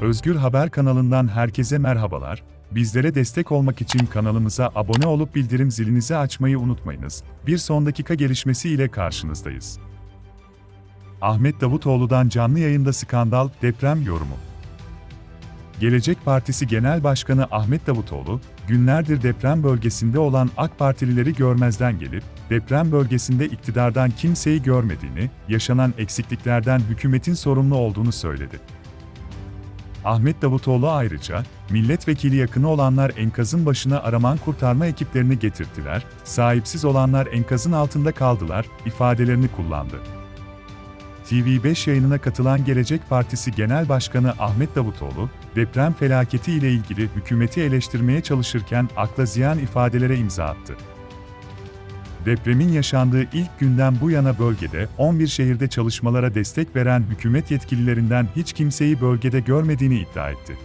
Özgür Haber kanalından herkese merhabalar. Bizlere destek olmak için kanalımıza abone olup bildirim zilinizi açmayı unutmayınız. Bir son dakika gelişmesi ile karşınızdayız. Ahmet Davutoğlu'dan canlı yayında skandal, deprem yorumu. Gelecek Partisi Genel Başkanı Ahmet Davutoğlu, günlerdir deprem bölgesinde olan AK Partilileri görmezden gelip, deprem bölgesinde iktidardan kimseyi görmediğini, yaşanan eksikliklerden hükümetin sorumlu olduğunu söyledi. Ahmet Davutoğlu ayrıca, milletvekili yakını olanlar enkazın başına araman kurtarma ekiplerini getirdiler, sahipsiz olanlar enkazın altında kaldılar, ifadelerini kullandı. TV5 yayınına katılan Gelecek Partisi Genel Başkanı Ahmet Davutoğlu, deprem felaketi ile ilgili hükümeti eleştirmeye çalışırken akla ziyan ifadelere imza attı. Depremin yaşandığı ilk günden bu yana bölgede 11 şehirde çalışmalara destek veren hükümet yetkililerinden hiç kimseyi bölgede görmediğini iddia etti.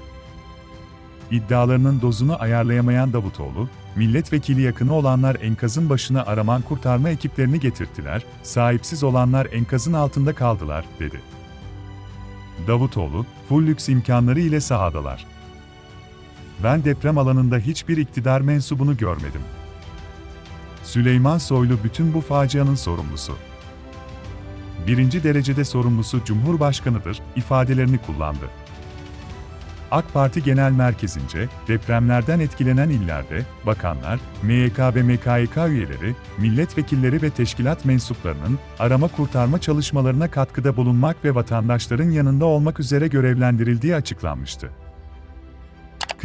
İddialarının dozunu ayarlayamayan Davutoğlu, milletvekili yakını olanlar enkazın başına araman kurtarma ekiplerini getirdiler, sahipsiz olanlar enkazın altında kaldılar, dedi. Davutoğlu, full lüks imkanları ile sahadalar. Ben deprem alanında hiçbir iktidar mensubunu görmedim. Süleyman Soylu bütün bu facianın sorumlusu. Birinci derecede sorumlusu Cumhurbaşkanıdır, ifadelerini kullandı. AK Parti Genel Merkezi'nce, depremlerden etkilenen illerde, bakanlar, MYK ve MKYK üyeleri, milletvekilleri ve teşkilat mensuplarının arama kurtarma çalışmalarına katkıda bulunmak ve vatandaşların yanında olmak üzere görevlendirildiği açıklanmıştı.